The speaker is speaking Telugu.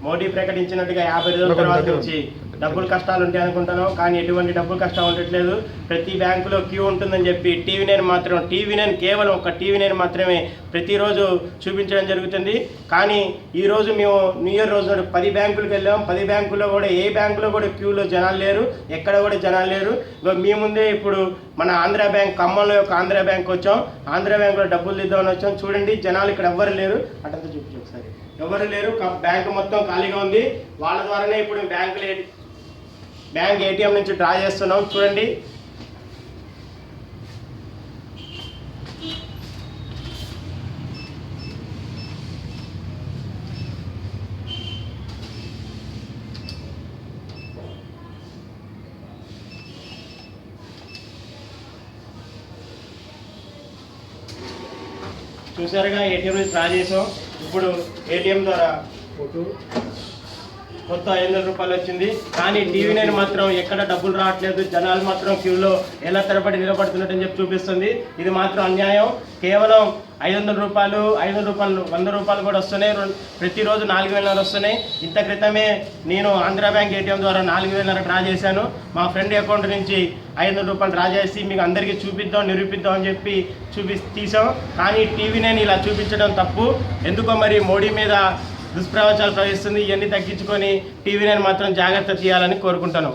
మోడీ ప్రకటించినట్టుగా యాభై రోజుల తర్వాత నుంచి డబ్బులు కష్టాలు ఉంటాయి అనుకుంటున్నాం కానీ ఎటువంటి డబ్బులు కష్టాలు ఉండట్లేదు. ప్రతి బ్యాంకులో క్యూ ఉంటుందని చెప్పి టీవీ నేను మాత్రం టీవీ నేను కేవలం ఒక టీవీ నేను మాత్రమే ప్రతిరోజు చూపించడం జరుగుతుంది. కానీ ఈరోజు మేము న్యూ ఇయర్ రోజు పది బ్యాంకులకు వెళ్ళాం. పది బ్యాంకుల్లో కూడా ఏ బ్యాంకులో కూడా క్యూలో జనాలు లేరు ఎక్కడ కూడా జనాలు లేరు. మీ ముందే ఇప్పుడు మన ఆంధ్ర బ్యాంక్ ఖమ్మంలో యొక్క ఆంధ్ర బ్యాంక్ వచ్చాం. ఆంధ్ర బ్యాంకులో డబ్బులు ఇద్దామని వచ్చాం. చూడండి జనాలు ఇక్కడ ఎవ్వరు లేరు. అటంతా చూపించు ఒకసారి. ఎవరు లేరు. బ్యాంకు మొత్తం ఖాళీగా ఉంది. వాళ్ళ ద్వారానే ఇప్పుడు బ్యాంకులు బ్యాంక్ ఏటీఎం నుంచి డ్రా చేస్తున్నాం. చూడండి. చూసారుగా ఏటీఎం నుంచి డ్రా చేసాం. ఇప్పుడు ఏటీఎం ద్వారా కొత్త ఐదు వందల రూపాయలు వచ్చింది. కానీ టీవీ నైన్ మాత్రం ఎక్కడ డబ్బులు రావట్లేదు. జనాలు మాత్రం క్యూలో ఎలా తరబడి నిలబడుతున్నట్టు చెప్పి చూపిస్తుంది. ఇది మాత్రం అన్యాయం. కేవలం ఐదు వందల రూపాయలు ఐదు వందల రూపాయలు వంద రూపాయలు కూడా వస్తున్నాయి. ప్రతిరోజు నాలుగు వేలన్నర వస్తున్నాయి. ఇంత క్రితమే నేను ఆంధ్ర బ్యాంక్ ఏటీఎం ద్వారా నాలుగు వేలన్నర డ్రా చేశాను. మా ఫ్రెండ్ అకౌంట్ నుంచి ఐదు వందల రూపాయలు డ్రా చేసి మీకు అందరికీ చూపిద్దాం నిరూపిద్దాం అని చెప్పి చూపి తీసాం. కానీ టీవీ నైన్ ఇలా చూపించడం తప్పు. ఎందుకో మరి మోడీ మీద దుష్ప్రచారాలు ప్రవహిస్తుంది. ఇవన్నీ తగ్గించుకొని టీవీ నైన్ మాత్రం జాగ్రత్త తీయాలని కోరుకుంటాను.